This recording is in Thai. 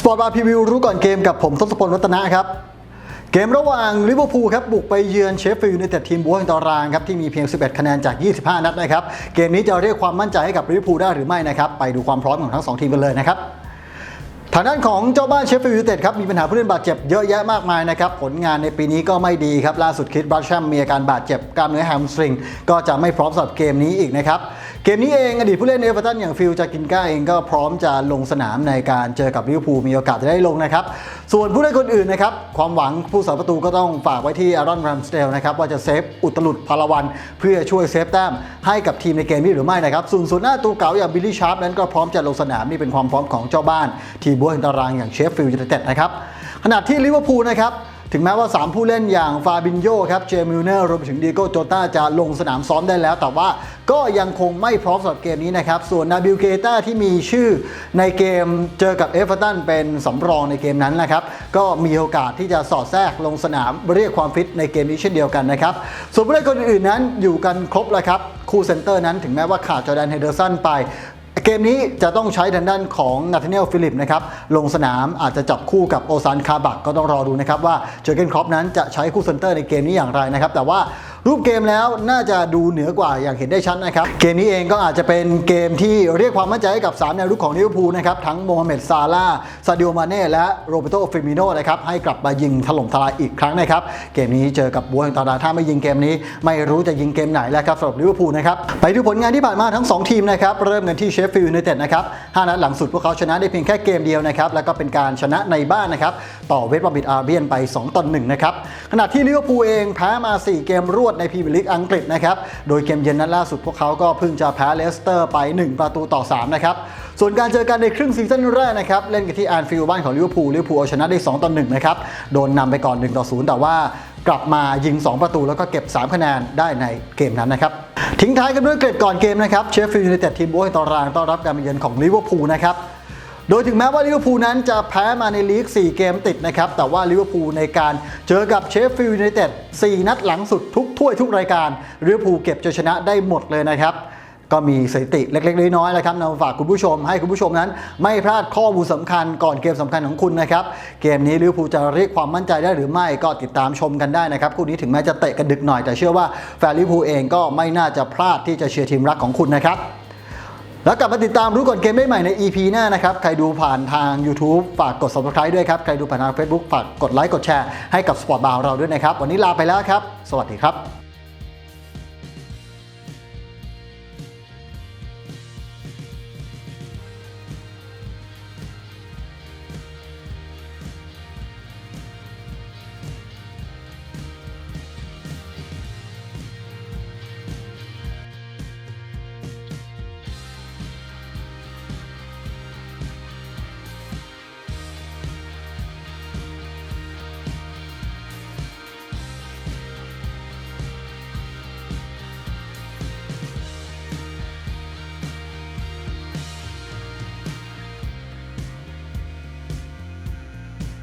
สปอร์ตบาร์พรีวิวรู้ก่อนเกมกับผมทศพลรัตนะครับ เกมระหว่างลิเวอร์พูลครับบุกไปเยือนเชฟฟิลด์ในแต่ทีมบัวแห่งตารางครับที่มีเพียง 11 คะแนนจาก 25 นัดนะครับ เกมนี้จะเรียกความมั่นใจให้กับลิเวอร์พูลได้หรือไม่นะครับ ไปดูความพร้อมของทั้งสองทีมกันเลยนะครับ ทางด้านของเจ้าบ้านเชฟฟิลด์ยูไนเต็ดครับมีปัญหาผู้เล่นบาดเจ็บเยอะแยะมากมายนะครับผลงานในปีนี้ก็ไม่ดีครับล่าสุดคิดบรัชแชมมีอาการบาดเจ็บกล้ามเนื้อแฮมสตริงก็จะไม่พร้อมสำหรับเกมนี้อีกนะครับเกมนี้เองอดีตผู้เล่นเอเวอร์ตันอย่างฟิลจากินก้าเองก็พร้อมจะลงสนามในการเจอกับลิเวอร์พูลมีโอกาสจะได้ลงนะครับ ส่วนผู้เล่นคนอื่นนะครับ ความหวังผู้สาประตูก็ต้องฝากไว้ที่อารอนแรมสเดลนะครับ ว่าจะเซฟอุตลุดพลวัน เพื่อช่วยเซฟแต้มให้กับทีมในเกมนี้หรือไม่นะครับส่วนส่วนหน้าตัวเก่าอย่างบิลลี่ชาร์ปนั้นก็พร้อมจะลงสนามนี่เป็นความพร้อมของเจ้าบ้าน ทีมบัวแห่งตารางอย่างเชฟฟิลด์ยูไนเต็ดนะครับขณะที่ลิเวอร์พูลนะครับ ถึงแม้ว่า 3 ผู้เล่นอย่างฟาบินโยครับเจมิลเนอร์รวมถึงดีโก้โจต้าจะลงสนามซ้อมได้แล้ว แต่ว่าก็ยังคงไม่พร้อมสำหรับเกมนี้นะครับ ส่วนนาบิลเกต้าที่มีชื่อในเกมเจอกับเอฟเวอร์ตันเป็นสำรองในเกมนั้นนะครับ ก็มีโอกาสที่จะสอดแทรกลงสนามเรียกความฟิตในเกมนี้เช่นเดียวกันนะครับ ส่วนผู้เล่นคนอื่นๆนั้นอยู่กันครบแล้วครับ คู่เซนเตอร์นั้นถึงแม้ว่าขาดจอแดนเฮเดอร์สันไป เกมนี้จะต้องใช้ทางด้านของนาธาเนียลฟิลิปนะครับลงสนามอาจจะจับคู่กับโอซานคาบักก็ต้องรอดูนะครับว่าเจอเกนครอปนั้นจะใช้คู่เซนเตอร์ในเกมนี้อย่างไรนะครับแต่ว่า รูปเกมแล้วน่าจะดูเหนือกว่าอย่างเห็นได้ชัดนะครับ เกมนี้เองก็อาจจะเป็นเกมที่เรียกความมั่นใจให้กับ 3 แนวรุกของลิเวอร์พูลนะครับ ทั้งโมฮัมเหม็ดซาลาซาดิโอมาเน่และโรเบโตเฟมิโนนะครับ ให้กลับมายิงถล่มทลายอีกครั้งนะครับ เกมนี้เจอกับบัวแห่งตาราถ้าไม่ยิงเกมนี้ ไม่รู้จะยิงเกมไหนแล้วครับสำหรับลิเวอร์พูลนะครับไปดูผลงานที่ผ่านมาทั้งสองทีมนะครับเริ่มกันที่เชฟฟิลด์ยูไนเต็ดนะครับห้านัดหลังสุดพวกเขาชนะได้เพียงแค่เกมเดียวนะครับแล้วก็เป็นการชนะในบ้านนะครับต่อเวสต์บรอมบิดอาร์เบียนไป2ต่อ1นะครับขณะที่ลิเวอร์พูลเองแพ้มา 4 เกมรวดในพรีเมียร์ลีกอังกฤษนะครับ โดยเกมเย็นนัดล่าสุดพวกเขาก็เพิ่งจะแพ้เลสเตอร์ไป 1 ประตูต่อ 3 นะครับ ส่วนการเจอกันในครึ่งซีซั่นแรกนะครับ เล่นกันที่แอนฟิลด์บ้านของลิเวอร์พูลลิเวอร์พูลเอาชนะได้ 2 ต่อ 1 นะครับ โดนนำไปก่อน 1 ต่อ 0 แต่ว่ากลับมายิง 2 ประตูแล้วก็เก็บ 3 คะแนนได้ในเกมนั้นนะครับทิ้งท้ายกันด้วยเกร็ดก่อนเกมนะครับเชฟฟิลด์ยูไนเต็ดทีมโบยตารางต้อนรับการมาเยือนของลิเวอร์พูลนะครับ โดยถึงแม้ว่าลิเวอร์พูลนั้นจะแพ้มาในลีก 4 เกมติดนะครับ แต่ว่าลิเวอร์พูลในการเจอกับเชฟฟิลด์ยูไนเต็ด 4 นัดหลังสุดทุกถ้วยทุกรายการลิเวอร์พูลเก็บจะชนะได้หมดเลยนะครับก็มีสถิติเล็กๆ น้อยๆนะครับนำมาฝากคุณผู้ชม ให้คุณผู้ชมนั้น ไม่พลาดข้อมูลสำคัญก่อนเกมสำคัญของคุณนะครับ เกมนี้ลิเวอร์พูลจะเรียกความมั่นใจได้หรือไม่ก็ติดตามชมกันได้นะครับคู่นี้ถึงแม้จะเตะกันดึกหน่อยแต่เชื่อว่าแฟนลิเวอร์พูลเองก็ไม่น่าจะพลาดที่จะเชียร์ทีมรักของคุณนะครับ แล้วกลับมาติดตามรู้ก่อนเกมได้ใหม่ใน EP หน้านะครับ ใครดูผ่านทาง YouTube ฝากกด subscribe ด้วยครับ ใครดูผ่านทาง Facebook ฝากกดไลค์กดแชร์ให้กับ Sport Bar เราด้วยนะครับ วันนี้ลาไปแล้วครับ สวัสดีครับ